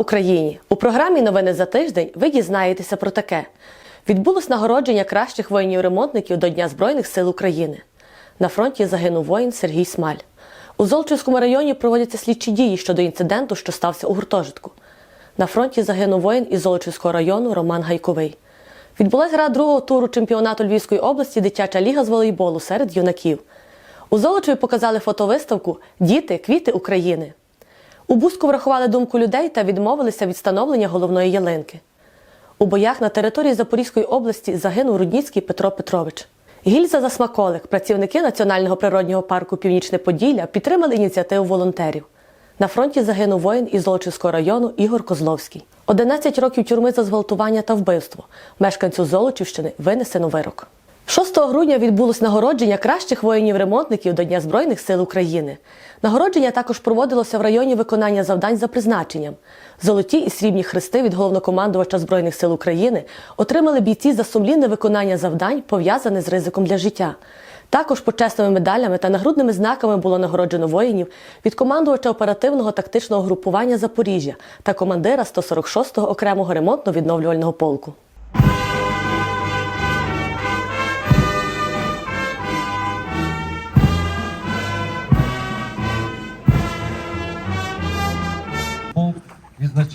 Україні! У програмі Новини за тиждень ви дізнаєтеся про таке: відбулось нагородження кращих воїнів-ремонтників до Дня Збройних сил України. На фронті загинув воїн Сергій Смаль. У Золочівському районі проводяться слідчі дії щодо інциденту, що стався у гуртожитку. На фронті загинув воїн із Золочівського району Роман Гайковий. Відбулась гра другого туру чемпіонату Львівської області Дитяча ліга з волейболу серед юнаків. У Золочеві показали фотовиставку Діти, квіти України. У Буску врахували думку людей та відмовилися від встановлення головної ялинки. У боях на території Запорізької області загинув Рудніцький Петро Петрович. Гільза за смаколик, працівники Національного природнього парку Північне Поділля підтримали ініціативу волонтерів. На фронті загинув воїн із Золочівського району Ігор Козловський. 11 років тюрми за зґвалтування та вбивство. Мешканцю Золочівщини винесено вирок. 6 грудня відбулось нагородження кращих воїнів-ремонтників до Дня Збройних сил України. Нагородження також проводилося в районі виконання завдань за призначенням. Золоті і срібні хрести від головнокомандувача Збройних сил України отримали бійці за сумлінне виконання завдань, пов'язане з ризиком для життя. Також почесними медалями та нагрудними знаками було нагороджено воїнів від командувача оперативного тактичного групування Запоріжжя та командира 146-го окремого ремонтно-відновлювального полку.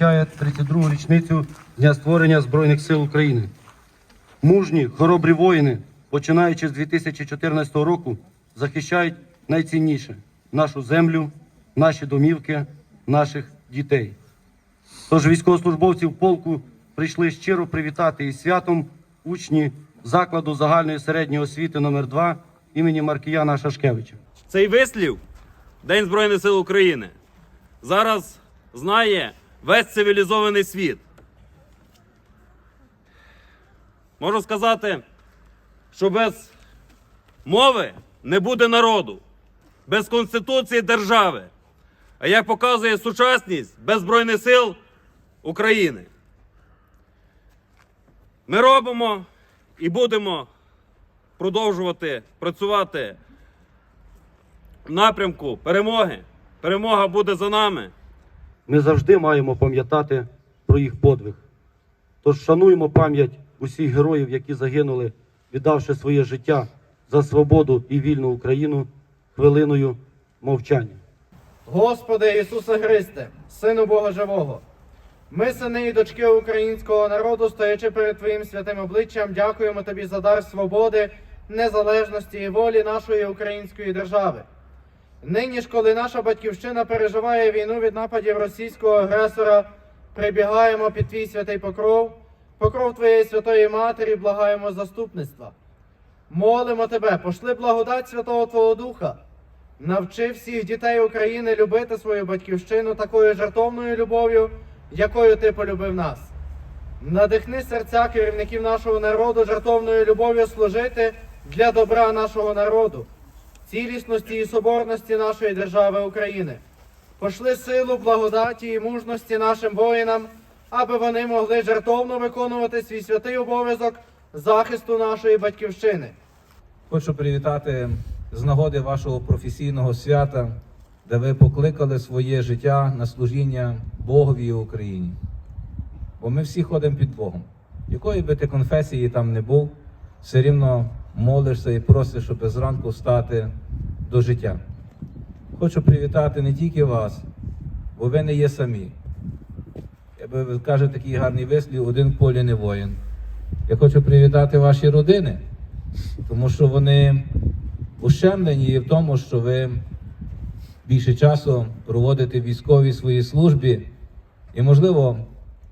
Відзначає 32-гу річницю Дня створення Збройних сил України. Мужні, хоробрі воїни, починаючи з 2014 року, захищають найцінніше нашу землю, наші домівки, наших дітей. Тож військовослужбовців полку прийшли щиро привітати із святом учні закладу загальної середньої освіти номер 2 імені Маркіяна Шашкевича. Цей вислів День Збройних сил України зараз знає весь цивілізований світ. Можу сказати, що без мови не буде народу, без Конституції держави. А як показує сучасність без Збройних сил України. Ми робимо і будемо продовжувати працювати в напрямку перемоги. Перемога буде за нами. Ми завжди маємо пам'ятати про їх подвиг. Тож шануємо пам'ять усіх героїв, які загинули, віддавши своє життя за свободу і вільну Україну хвилиною мовчання. Господи Ісусе Христе, Сину Бога Живого, ми, сини і дочки українського народу, стоячи перед Твоїм святим обличчям, дякуємо Тобі за дар свободи, незалежності і волі нашої української держави. Нині ж, коли наша батьківщина переживає війну від нападів російського агресора, прибігаємо під Твій святий покров, покров Твоєї святої Матері, благаємо заступництва. Молимо Тебе, пошли благодать Святого Твого Духа. Навчи всіх дітей України любити свою батьківщину такою жертовною любов'ю, якою ти полюбив нас. Надихни серця керівників нашого народу жертовною любов'ю служити для добра нашого народу, цілісності і соборності нашої держави України. Пошли силу, благодаті і мужності нашим воїнам, аби вони могли жертовно виконувати свій святий обов'язок захисту нашої батьківщини. Хочу привітати з нагоди вашого професійного свята, де ви покликали своє життя на служіння Богові Україні. Бо ми всі ходимо під Богом. Якої би ти конфесії там не був, все рівно молишся і просиш, щоб зранку встати до життя. Хочу привітати не тільки вас, бо ви не є самі. Я би каже такий гарний вислів, один в полі не воїн. Я хочу привітати ваші родини, тому що вони ущемлені в тому, що ви більше часу проводите в військовій своїй службі, і, можливо,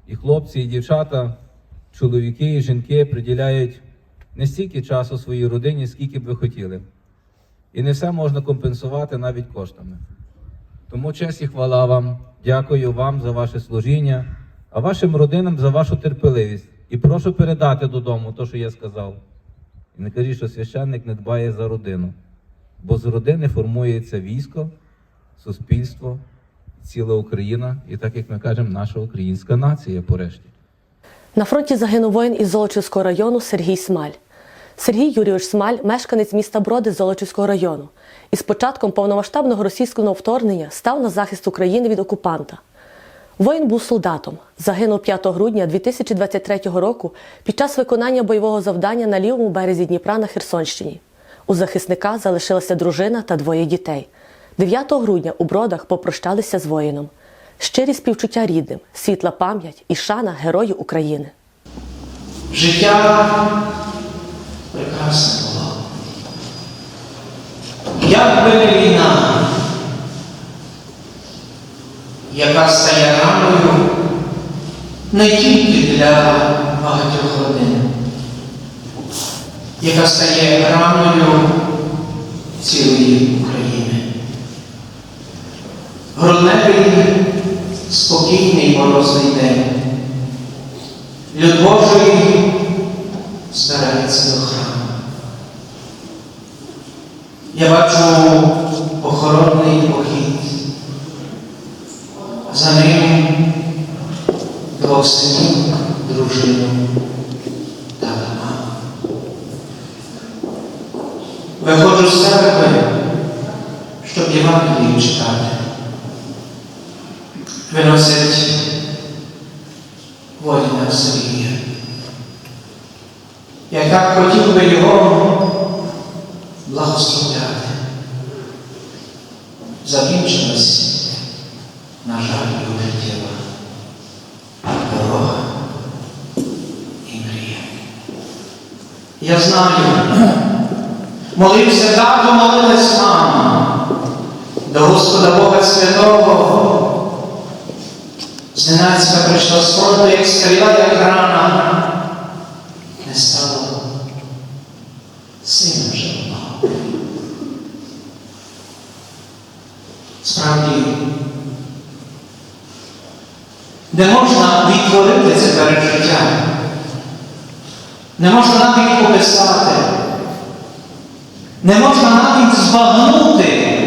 і хлопці, і дівчата, чоловіки і жінки приділяють не стільки часу своїй родині, скільки б ви хотіли. І не все можна компенсувати навіть коштами. Тому честь і хвала вам, дякую вам за ваше служіння, а вашим родинам за вашу терпеливість. І прошу передати додому те, що я сказав. І не кажіть, що священник не дбає за родину, бо з родини формується військо, суспільство, ціла Україна, і так як ми кажемо, наша українська нація порешті. На фронті загинув воїн із Золочівського району Сергій Смаль. Сергій Юрійович Смаль, мешканець міста Броди Золочівського району, і з початком повномасштабного російського вторгнення став на захист України від окупанта. Воїн був солдатом. Загинув 5 грудня 2023 року під час виконання бойового завдання на лівому березі Дніпра на Херсонщині. У захисника залишилася дружина та двоє дітей. 9 грудня у бродах попрощалися з воїном. Щирі співчуття рідним, світла пам'ять і шана герою України. Життя прекрасне було. Як би війна, яка стає раною не тільки для багатьох родин, яка стає раною цілої України. Грудневий спокійний морозний день. Люд Божий збирається до храму. Я бачу воїна Сергія. Я так хотів би його благословляти. Закінчилась, на жаль, його життєва дорога і мрія. Я знаю, молився тато, молилась мама до Господа Бога Святого. Зненацька прийшла фронту, як стріла, як рана. Не стало сина одного. Справді, не можна відтворити це пережиття. Не можна навіть описати. Не можна навіть збагнути,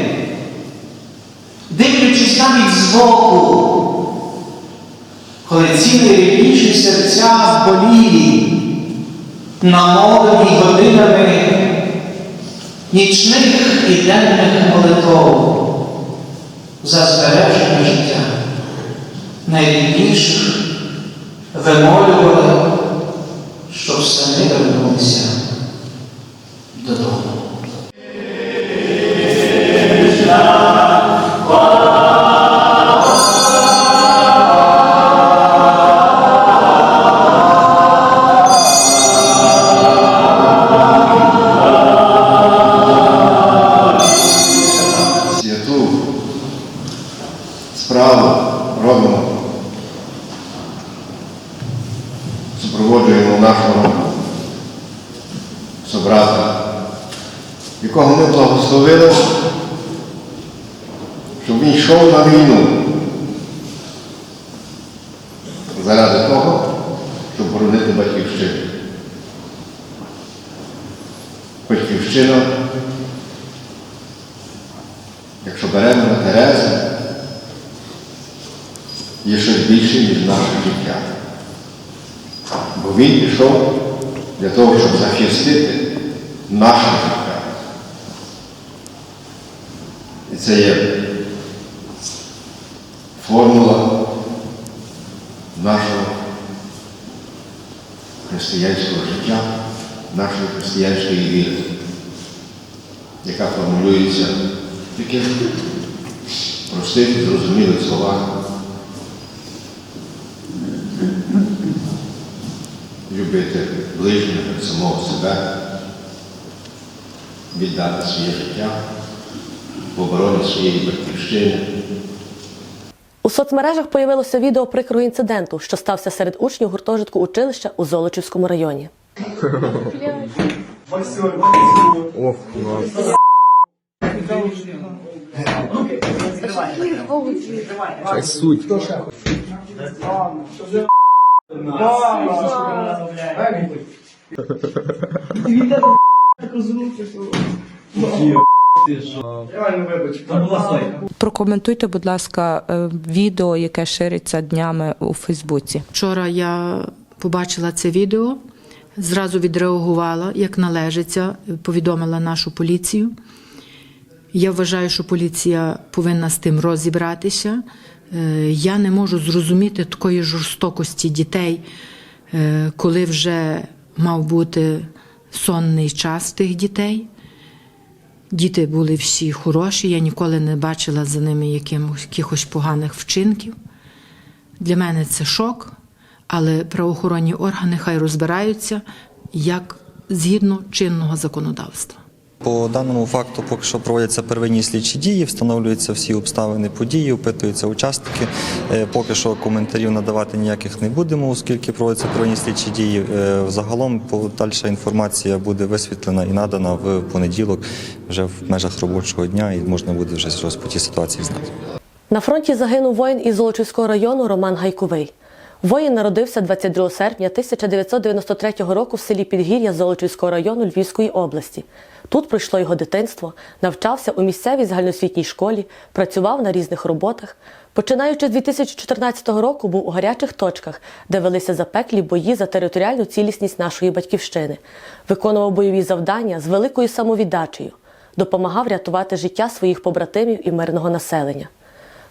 дивлячись навіть збоку коли цілі рідніші серця болілі, намолені годинами нічних і денних молитв за збереження життя найрідніших вимолювали, Супроводжуємо нашого собрата, якого ми благословили, щоб він йшов на війну заради того, щоб боронити батьківщину. Батьківщина Якщо беремо на Терезу, є щось більше, ніж наше життя. Він пішов для того, щоб захистити наше життя. І це є формула нашого християнського життя, нашої християнської віри, яка формулюється в таких простих, зрозумілих словах. Любити ближнього самого себе, віддати своє життя в обороні своєї батьківщини. У соцмережах появилося відео прикрого інциденту, що стався серед учнів гуртожитку училища у Золочівському районі. Прокоментуйте, будь ласка, е, відео, яке шириться днями у Фейсбуці. Вчора я побачила це відео, зразу відреагувала, як належиться, повідомила нашу поліцію. Я вважаю, що поліція повинна з тим розібратися, Я не можу зрозуміти такої жорстокості дітей, е, коли вже мав бути сонний час тих дітей. Діти були всі хороші, я ніколи не бачила за ними якихось поганих вчинків. Для мене це шок, але правоохоронні органи хай розбираються як згідно чинного законодавства. По даному факту поки що проводяться первинні слідчі дії, встановлюються всі обставини події, опитуються учасники. Е, Поки що коментарів надавати ніяких не будемо, оскільки проводяться первинні слідчі дії. Е, Загалом подальша інформація буде висвітлена і надана в понеділок вже в межах робочого дня, і можна буде вже з тій ситуації знати. На фронті загинув воїн із Золочівського району Роман Гайковий. Воїн народився 22 серпня 1993 року в селі Підгір'я Золочівського району Львівської області. Тут пройшло його дитинство, навчався у місцевій загальноосвітній школі, працював на різних роботах. Починаючи з 2014 року, був у гарячих точках, де велися запеклі бої за територіальну цілісність нашої батьківщини, виконував бойові завдання з великою самовіддачею, допомагав рятувати життя своїх побратимів і мирного населення.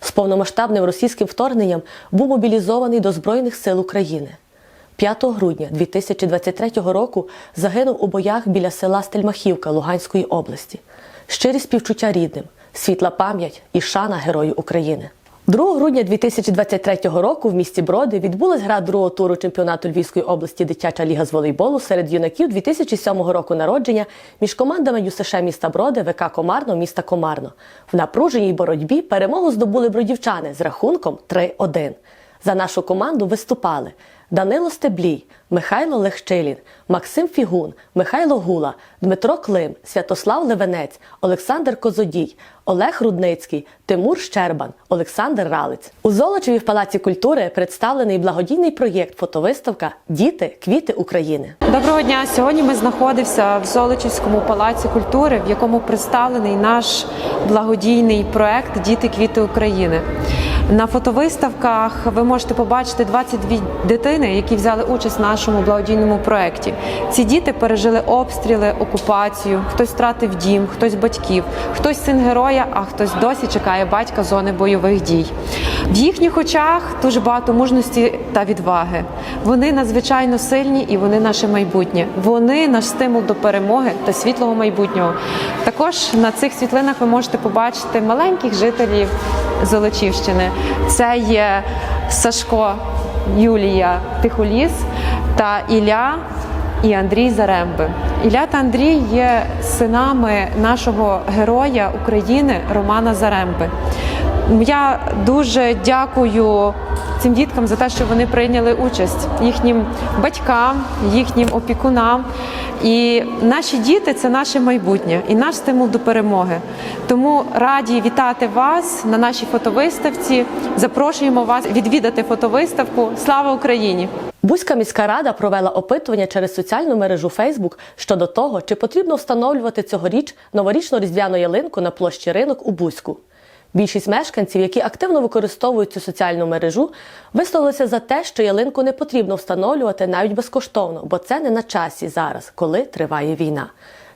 З повномасштабним російським вторгненням був мобілізований до Збройних сил України. 5 грудня 2023 року загинув у боях біля села Стельмахівка Луганської області. Щирі співчуття рідним, світла пам'ять і шана Герою України. 2 грудня 2023 року в місті Броди відбулась гра другого туру чемпіонату Львівської області Дитяча ліга з волейболу серед юнаків 2007 року народження між командами ЮСШ міста Броди, ВК Комарно міста Комарно. В напруженій боротьбі перемогу здобули бродівчани з рахунком 3-1. За нашу команду виступали Данило Стеблій, Михайло Легчилін, Максим Фігун, Михайло Гула, Дмитро Клим, Святослав Левенець, Олександр Козодій, Олег Рудницький, Тимур Щербан, Олександр Ралець. У Золочеві в Палаці культури представлений благодійний проєкт фотовиставка Діти, квіти України. Доброго дня! Сьогодні ми знаходимося в Золочівському палаці культури, в якому представлений наш благодійний проект Діти квіти України. На фотовиставках ви можете побачити 22 дитини, які взяли участь в нашому благодійному проєкті. Ці діти пережили обстріли, окупацію, хтось втратив дім, хтось батьків, хтось син героя, а хтось досі чекає батька зони бойових дій. В їхніх очах дуже багато мужності та відваги. Вони надзвичайно сильні і вони наше майбутнє. Вони наш стимул до перемоги та світлого майбутнього. Також на цих світлинах ви можете побачити маленьких жителів Золочівщини. Це є Сашко Юлія Тихоліс та Ілля і Андрій Заремби. Ілля та Андрій є синами нашого героя України Романа Заремби. Я дуже дякую цим діткам за те, що вони прийняли участь їхнім батькам, їхнім опікунам. І наші діти це наше майбутнє і наш стимул до перемоги. Тому раді вітати вас на нашій фотовиставці. Запрошуємо вас відвідати фотовиставку. Слава Україні! Бузька міська рада провела опитування через соціальну мережу Фейсбук щодо того, чи потрібно встановлювати цьогоріч новорічну різдвяну ялинку на площі ринок у Бузьку. Більшість мешканців, які активно використовують цю соціальну мережу, висловилися за те, що ялинку не потрібно встановлювати навіть безкоштовно, бо це не на часі зараз, коли триває війна.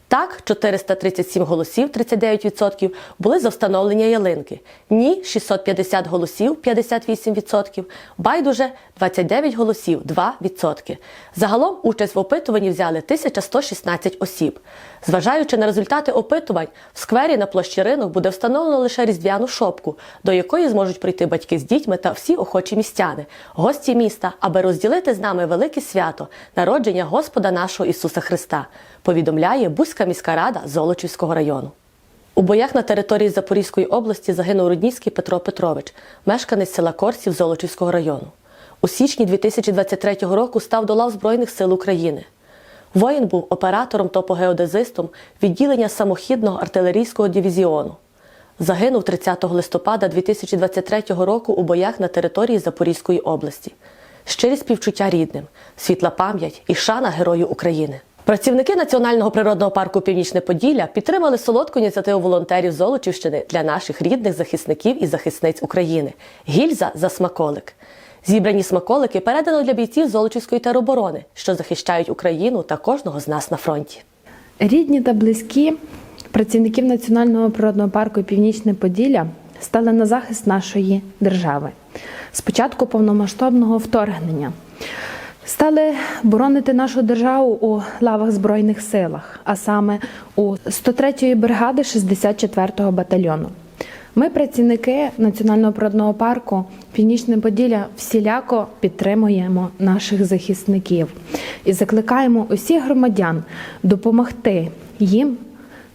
Так, 437 голосів, 39%, були за встановлення ялинки. Ні, 650 голосів, 58%. Байдуже 29 голосів, 2%. Загалом участь в опитуванні взяли 1116 осіб. Зважаючи на результати опитувань, в сквері на площі ринок буде встановлено лише різдвяну шопку, до якої зможуть прийти батьки з дітьми та всі охочі містяни, гості міста, аби розділити з нами велике свято народження Господа нашого Ісуса Христа, повідомляє Бузька міська рада Золочівського району. У боях на території Запорізької області загинув Рудніцький Петро Петрович, мешканець села Корсів Золочівського району. У січні 2023 року став до лав Збройних сил України. Воїн був оператором топогеодезистом відділення самохідного артилерійського дивізіону. Загинув 30 листопада 2023 року у боях на території Запорізької області. Щирі співчуття рідним, світла пам'ять і шана Герою України. Працівники Національного природного парку Північне Поділля підтримали солодку ініціативу волонтерів Золочівщини для наших рідних захисників і захисниць України Гільза за смаколик. Зібрані смаколики передано для бійців Золочівської тероборони, що захищають Україну та кожного з нас на фронті. Рідні та близькі працівників Національного природного парку Північне Поділля стали на захист нашої держави з початку повномасштабного вторгнення. Стали боронити нашу державу у лавах Збройних силах, а саме у 103-ї бригади 64-го батальйону. Ми, працівники Національного природного парку Північне Поділля, всіляко підтримуємо наших захисників і закликаємо усіх громадян допомогти їм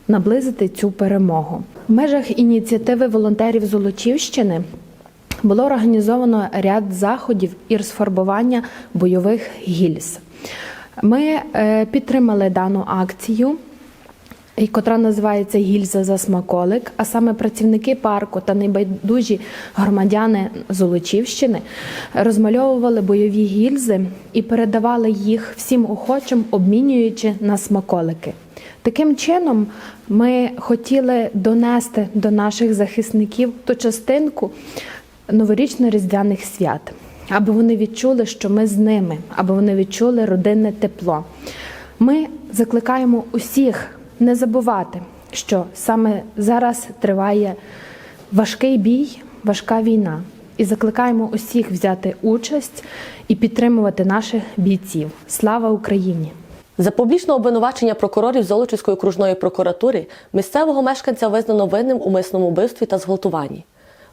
наблизити цю перемогу. В межах ініціативи волонтерів Золочівщини було організовано ряд заходів і розфарбування бойових гільз. Ми е, підтримали дану акцію. І котра називається Гільза за смаколик, а саме працівники парку та небайдужі громадяни Золочівщини розмальовували бойові гільзи і передавали їх всім охочим, обмінюючи на смаколики. Таким чином, ми хотіли донести до наших захисників ту частинку новорічно-різдвяних свят, аби вони відчули, що ми з ними, аби вони відчули родинне тепло. Ми закликаємо усіх не забувати, що саме зараз триває важкий бій, важка війна, і закликаємо усіх взяти участь і підтримувати наших бійців. Слава Україні! За публічне обвинувачення прокурорів Золочівської окружної прокуратури місцевого мешканця визнано винним у мисному вбивстві та зґвалтуванні.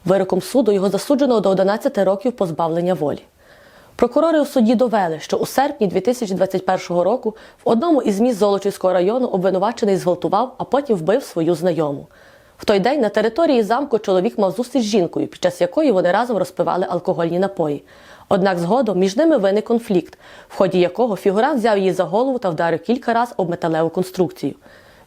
Вироком суду його засуджено до 11 років позбавлення волі. Прокурори у суді довели, що у серпні 2021 року в одному із міст Золочівського району обвинувачений зґвалтував, а потім вбив свою знайому. В той день на території замку чоловік мав зустріч з жінкою, під час якої вони разом розпивали алкогольні напої. Однак згодом між ними виник конфлікт, в ході якого фігурант взяв її за голову та вдарив кілька разів об металеву конструкцію.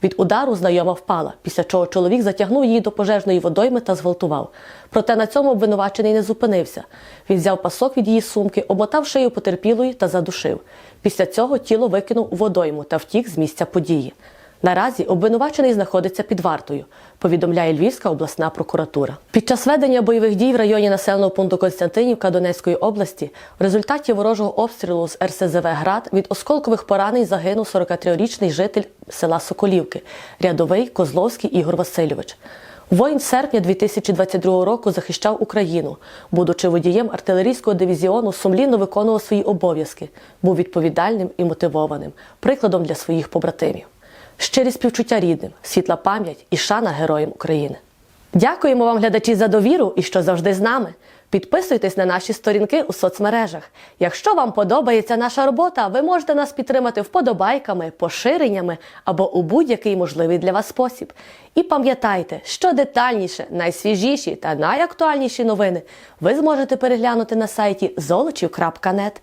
Від удару знайома впала, після чого чоловік затягнув її до пожежної водойми та зґвалтував. Проте на цьому обвинувачений не зупинився. Він взяв пасок від її сумки, обмотав шию потерпілої та задушив. Після цього тіло викинув у водойму та втік з місця події. Наразі обвинувачений знаходиться під вартою, повідомляє Львівська обласна прокуратура. Під час ведення бойових дій в районі населеного пункту Константинівка Донецької області в результаті ворожого обстрілу з РСЗВ Град від осколкових поранень загинув 43-річний житель села Соколівки, рядовий Козловський Ігор Васильович. Воїн серпня 2022 року захищав Україну, будучи водієм артилерійського дивізіону, сумлінно виконував свої обов'язки, був відповідальним і мотивованим, прикладом для своїх побратимів. Щирі співчуття рідним, світла пам'ять і шана героям України. Дякуємо вам, глядачі, за довіру і що завжди з нами. Підписуйтесь на наші сторінки у соцмережах. Якщо вам подобається наша робота, ви можете нас підтримати вподобайками, поширеннями або у будь-який можливий для вас спосіб. І пам'ятайте, що детальніше, найсвіжіші та найактуальніші новини ви зможете переглянути на сайті золочів.нет.